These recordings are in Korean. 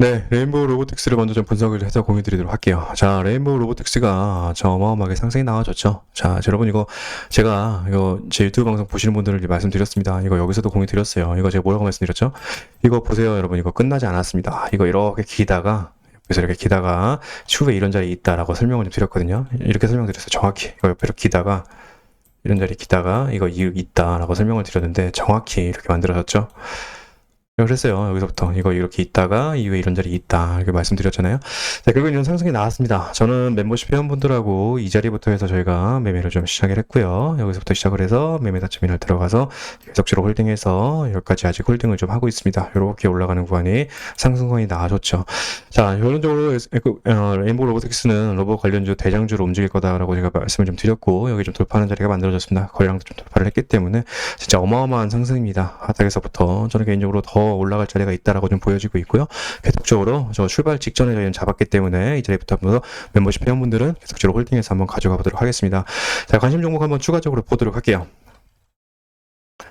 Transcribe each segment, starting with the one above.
네, 레인보우 로보틱스를 먼저 좀 분석을 해서 공유 드리도록 할게요. 자, 레인보우 로보틱스가 저 어마어마하게 상승이 나와줬죠. 자, 자, 여러분 이거 제가 이거 제 유튜브 방송 보시는 분들을 말씀드렸습니다. 이거 여기서도 공유 드렸어요. 이거 제가 뭐라고 말씀드렸죠? 이거 보세요, 여러분. 이거 끝나지 않았습니다. 이거 이렇게 기다가 그래서 이렇게 기다가 추후에 이런 자리 있다라고 설명을 좀 드렸거든요. 이렇게 설명드렸어요. 정확히. 이거 옆에 이렇게 기다가 이런 자리 기다가 이거 이유 있다라고 설명을 드렸는데 정확히 이렇게 만들어졌죠. 그랬어요. 여기서부터 이거 이렇게 있다가 이후에 이런 자리 있다 이렇게 말씀드렸잖아요. 자, 결국 이런 상승이 나왔습니다. 저는 멤버십 회원분들하고 이 자리부터 해서 저희가 매매를 좀 시작을 했고요. 여기서부터 시작을 해서 매매 다처민을 들어가서 계속적으로 홀딩해서 여기까지 아직 홀딩을 좀 하고 있습니다. 이렇게 올라가는 구간이 상승권이 나와줬죠. 자, 결론적으로 에스- 그, 어, 레인보우 로보틱스는 로봇 관련주 대장주로 움직일 거다라고 제가 말씀을 좀 드렸고 여기 좀 돌파하는 자리가 만들어졌습니다. 거래량도 좀 돌파를 했기 때문에 진짜 어마어마한 상승입니다. 바닥에서부터 저는 개인적으로 더 올라갈 자리가 있다라고 좀 보여지고 있고요. 계속적으로 저 출발 직전에 저희는 잡았기 때문에 이 자리부터 한번 멤버십 회원분들은 계속적으로 홀딩해서 한번 가져가 보도록 하겠습니다. 자, 관심 종목 한번 추가적으로 보도록 할게요.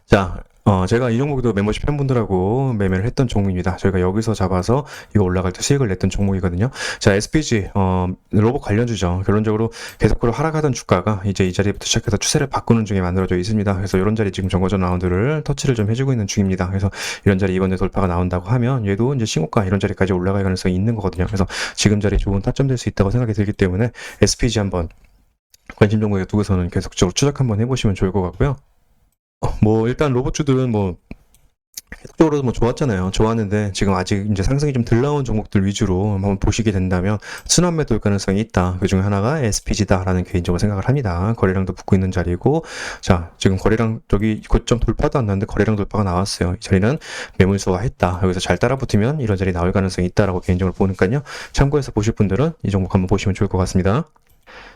자, 어, 제가 이 종목도 멤버십 팬분들하고 매매를 했던 종목입니다. 저희가 여기서 잡아서 이거 올라갈 때 수익을 냈던 종목이거든요. 자, SPG, 어, 로봇 관련주죠. 결론적으로 계속적으로 하락하던 주가가 이제 이 자리부터 시작해서 추세를 바꾸는 중에 만들어져 있습니다. 그래서 이런 자리 지금 정거전 라운드를 터치를 좀 해주고 있는 중입니다. 그래서 이런 자리 이번에 돌파가 나온다고 하면 얘도 이제 신고가 이런 자리까지 올라갈 가능성이 있는 거거든요. 그래서 지금 자리 좋은 타점 될 수 있다고 생각이 들기 때문에 SPG 한번 관심 종목에 두고서는 계속적으로 추적 한번 해보시면 좋을 것 같고요. 어, 뭐 일단 로봇주들은 뭐 계속적으로 뭐 좋았잖아요. 좋았는데 지금 아직 이제 상승이 좀 덜 나온 종목들 위주로 한번 보시게 된다면 순환 매도일 가능성이 있다. 그 중에 하나가 SPG다라는 개인적으로 생각을 합니다. 거래량도 붙고 있는 자리고 자 지금 거래량 저기 고점 돌파도 안 났는데 거래량 돌파가 나왔어요. 이 자리는 매물수가 했다. 여기서 잘 따라 붙으면 이런 자리 나올 가능성이 있다라고 개인적으로 보니까요. 참고해서 보실 분들은 이 종목 한번 보시면 좋을 것 같습니다.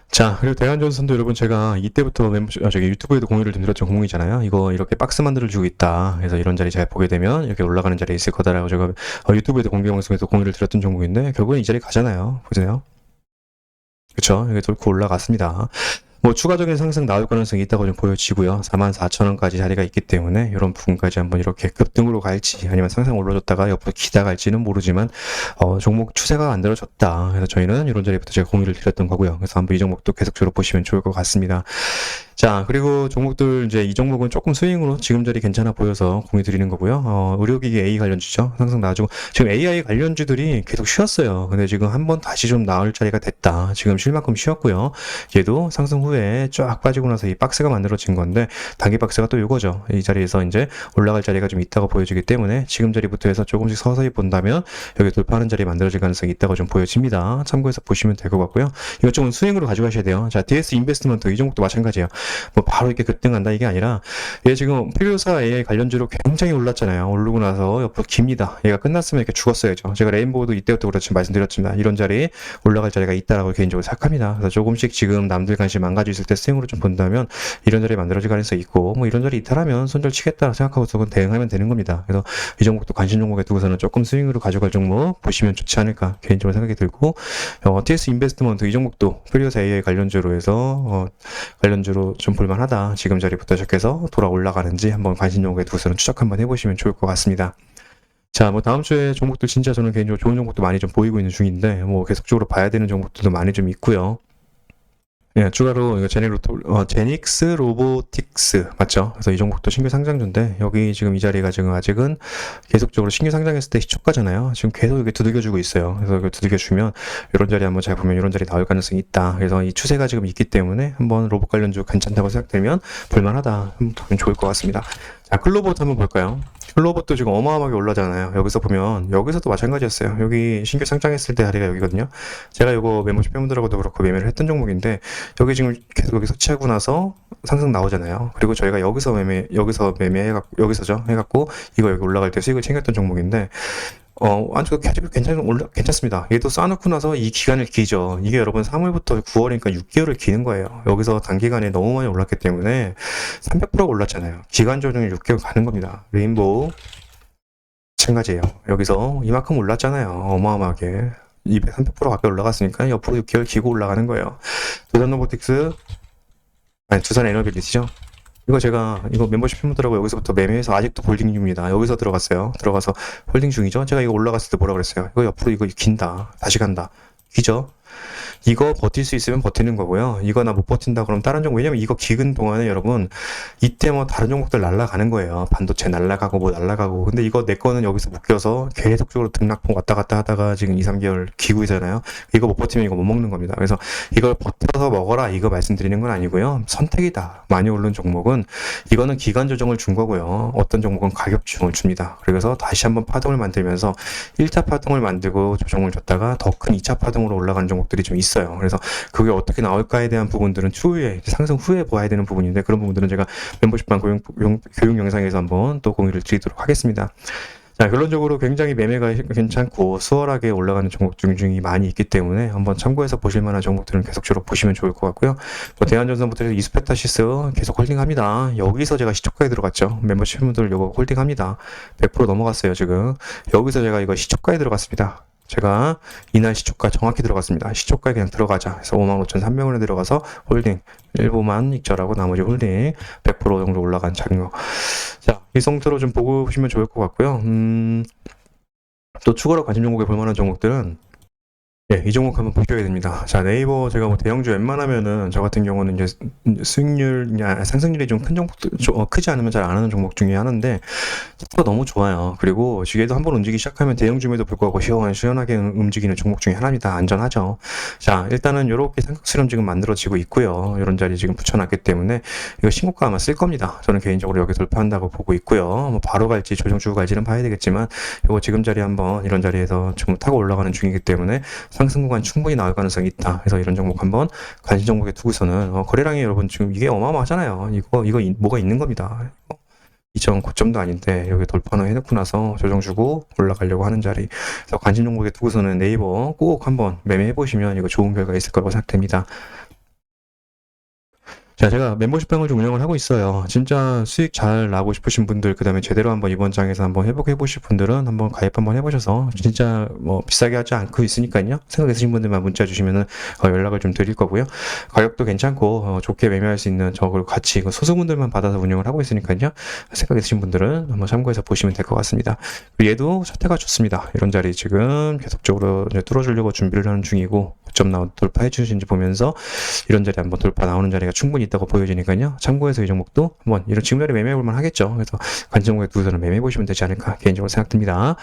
자, 그리고 대한전선도 여러분 제가 이때부터 멤버, 아, 저기 유튜브에도 공유를 좀 드렸던 종목이잖아요. 이거 이렇게 박스 만들어 주고 있다. 그래서 이런 자리 잘 보게 되면 이렇게 올라가는 자리에 있을 거다라고 제가 어, 유튜브에도 공개 방송에서 공유를 드렸던 종목인데 결국은 이 자리 가잖아요. 보세요. 그쵸? 이게 돌고 올라갔습니다. 뭐 추가적인 상승 나올 가능성이 있다고 좀 보여지고요. 44,000원까지 자리가 있기 때문에 이런 부분까지 한번 이렇게 급등으로 갈지 아니면 상승 올라줬다가 옆으로 기다 갈지는 모르지만 어, 종목 추세가 만들어졌다. 그래서 저희는 이런 자리부터 제가 공유를 드렸던 거고요. 그래서 한번 이 종목도 계속적으로 보시면 좋을 것 같습니다. 자, 그리고 종목들 이제 이 종목은 조금 스윙으로 지금 자리 괜찮아 보여서 공유 드리는 거고요. 어, 의료기기 A 관련주죠. 상승 나와주고 지금 AI 관련주들이 계속 쉬었어요. 근데 지금 한번 다시 좀 나올 자리가 됐다. 지금 쉴 만큼 쉬었고요. 얘도 상승 후에 쫙 빠지고 나서 이 박스가 만들어진 건데 단기 박스가 또 이거죠. 이 자리에서 이제 올라갈 자리가 좀 있다고 보여지기 때문에 지금 자리부터 해서 조금씩 서서히 본다면 여기 돌파하는 자리 만들어질 가능성이 있다고 좀 보여집니다. 참고해서 보시면 될 것 같고요. 조금 스윙으로 가져가셔야 돼요. 자, DS 인베스트먼트 이 종목도 마찬가지예요. 뭐 바로 이렇게 급등한다 이게 아니라 얘 지금 필요사 AI 관련주로 굉장히 올랐잖아요. 오르고 나서 옆으로 깁니다. 얘가 끝났으면 이렇게 죽었어야죠. 제가 레인보우도 이때부터 그렇지 말씀드렸지만 이런 자리 올라갈 자리가 있다라고 개인적으로 생각합니다. 그래서 조금씩 지금 남들 관심 안 가지고 있을 때 스윙으로 좀 본다면 이런 자리 만들어질 가능성이 있고 뭐 이런 자리 있다라면 손절 치겠다 생각하고서 그건 대응하면 되는 겁니다. 그래서 이 종목도 관심 종목에 두고서는 조금 스윙으로 가져갈 종목 보시면 좋지 않을까 개인적으로 생각이 들고 어, TS 인베스트먼트 이 종목도 필요사 AI 관련주로 해서 어, 관련주로 좀 볼만하다. 지금 자리부터 시작해서 돌아 올라가는지 한번 관심 종목에 두고서는 추적 한번 해보시면 좋을 것 같습니다. 자, 뭐 다음 주에 종목들 진짜 저는 개인적으로 좋은 종목도 많이 좀 보이고 있는 중인데 뭐 계속적으로 봐야 되는 종목들도 많이 좀 있고요. 예, 추가로 이거 제닉 로토, 어, 제닉스 로보틱스 맞죠? 그래서 이 종목도 신규 상장주인데 여기 지금 이 자리가 지금 아직은 계속적으로 신규 상장했을 때 시초가잖아요. 지금 계속 이렇게 두들겨주고 있어요. 그래서 이거 두들겨주면 이런 자리 한번 잘 보면 이런 자리 나올 가능성이 있다. 그래서 이 추세가 지금 있기 때문에 한번 로봇 관련주 괜찮다고 생각되면 볼만하다. 좋을 것 같습니다. 자, 클로봇 한번 볼까요? 클로봇도 지금 어마어마하게 올라잖아요. 여기서 보면 여기서도 마찬가지였어요. 여기 신규 상장했을 때 자리가 여기거든요. 제가 이거 멤버십 팬분들하고도 그렇고 매매를 했던 종목인데 여기 지금 계속 여기 서치하고 나서 상승 나오잖아요. 그리고 저희가 여기서 매매 여기서 매매해갖고 여기서죠 해갖고 이거 여기 올라갈 때 수익을 챙겼던 종목인데 어, 아주 가지고 괜찮, 올라, 괜찮습니다. 얘도 쌓아놓고 나서 이 기간을 기죠. 이게 여러분 3월부터 9월이니까 6개월을 기는 거예요. 여기서 단기간에 너무 많이 올랐기 때문에 300%가 올랐잖아요. 기간 조정이 6개월 가는 겁니다. 레인보우, 마찬가지예요. 여기서 이만큼 올랐잖아요. 어마어마하게. 200, 300% 가까이 올라갔으니까 옆으로 6개월 기고 올라가는 거예요. 두산 로보틱스, 아니, 두산 에너빌리티죠. 이거 제가 이거 멤버십 팬분들하고 여기서부터 매매해서 아직도 홀딩 중입니다. 여기서 들어갔어요. 들어가서 홀딩 중이죠. 제가 이거 올라갔을 때 뭐라 그랬어요? 이거 옆으로 이거 긴다. 다시 간다. 기죠? 이거 버틸 수 있으면 버티는 거고요. 이거 나 못 버틴다 그러면 다른 종목 왜냐면 이거 기근 동안에 여러분 이때 뭐 다른 종목들 날라가는 거예요. 반도체 날라가고 뭐 날라가고. 근데 이거 내 거는 여기서 묶여서 계속적으로 등락폭 왔다 갔다 하다가 지금 2, 3개월 기고이잖아요. 이거 못 버티면 이거 못 먹는 겁니다. 그래서 이걸 버텨서 먹어라 이거 말씀드리는 건 아니고요. 선택이다. 많이 오른 종목은 이거는 기간 조정을 준 거고요. 어떤 종목은 가격 조정을 줍니다. 그래서 다시 한번 파동을 만들면서 1차 파동을 만들고 조정을 줬다가 더 큰 2차 파동으로 올라가는 종목 들이 좀 있어요. 그래서 그게 어떻게 나올까에 대한 부분들은 추후에 상승 후에 봐야 되는 부분인데 그런 부분들은 제가 멤버십반 교육, 용- 교육 영상에서 한번 또 공유를 드리도록 하겠습니다. 자, 결론적으로 굉장히 매매가 괜찮고 수월하게 올라가는 종목 중이 많이 있기 때문에 한번 참고해서 보실 만한 종목들은 계속적으로 보시면 좋을 것 같고요. 뭐 대한전선부터 해서 이스페타시스 계속 홀딩합니다. 여기서 제가 시초가에 들어갔죠. 멤버십 분들 이거 홀딩합니다. 100% 넘어갔어요, 지금. 여기서 제가 이거 시초가에 들어갔습니다. 제가 이날 시초가 정확히 들어갔습니다. 시초가에 그냥 들어가자. 그래서 55,300원에 들어가서 홀딩 일부만 익절하고 나머지 홀딩 100% 정도 올라간 거. 자, 이 상태로 좀 보고 보시면 좋을 것 같고요. 음, 또 추가로 관심 종목에 볼 만한 종목들은 예, 이 종목 한번 보셔야 됩니다. 자, 네이버 제가 뭐 대형주 웬만하면은 저 같은 경우는 이제 수익률, 야, 상승률이 좀 큰 종목들, 조- 어, 크지 않으면 잘 안 하는 종목 중에 하나인데, 속도가 너무 좋아요. 그리고 시계도 한번 움직이기 시작하면 대형주임에도 불구하고 시원, 시원하게 음- 움직이는 종목 중에 하나입니다. 안전하죠. 자, 일단은 이렇게 삼각수렴 지금 만들어지고 있고요. 이런 자리 지금 붙여놨기 때문에 이거 신고가 아마 쓸 겁니다. 저는 개인적으로 여기 돌파한다고 보고 있고요. 뭐 바로 갈지 조정 주고 갈지는 봐야 되겠지만, 이거 지금 자리 한번 이런 자리에서 좀 타고 올라가는 중이기 때문에 상승 구간 충분히 나올 가능성이 있다. 그래서 이런 종목 한번 관심 종목에 두고서는 어, 거래량이 여러분 지금 이게 어마어마하잖아요. 이거 이거 이- 뭐가 있는 겁니다. 이전 고점도 아닌데 여기 돌파는 해놓고 나서 조정 주고 올라가려고 하는 자리. 그래서 관심 종목에 두고서는 네이버 꼭 한번 매매해 보시면 이거 좋은 결과 있을 거라고 생각됩니다. 자, 제가 멤버십 방을 좀 운영을 하고 있어요. 진짜 수익 잘 나고 싶으신 분들, 그 다음에 제대로 한번 이번 장에서 한번 회복해 보실 분들은 한번 가입 한번 해보셔서 진짜 뭐 비싸게 하지 않고 있으니까요. 생각 있으신 분들만 문자 주시면은 어, 연락을 좀 드릴 거고요. 가격도 괜찮고 어, 좋게 매매할 수 있는 저 그리고 같이 이거 소수분들만 받아서 운영을 하고 있으니까요. 생각 있으신 분들은 한번 참고해서 보시면 될 것 같습니다. 얘도 차트가 좋습니다. 이런 자리 지금 계속적으로 뚫어주려고 준비를 하는 중이고 고점 나온 돌파해 주신지 보면서 이런 자리 한번 돌파 나오는 자리가 충분히 있다고 보여지니까요. 참고해서 이 종목도 한번 이런 지금 자리 매매해 볼만 하겠죠. 그래서 관심 종목에 두고서는 매매해 보시면 되지 않을까 개인적으로 생각됩니다.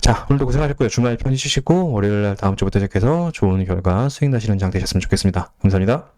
자, 오늘도 고생하셨고요. 주말 편히 쉬시고 월요일 날 다음 주부터 시작해서 좋은 결과 수익 나시는 장 되셨으면 좋겠습니다. 감사합니다.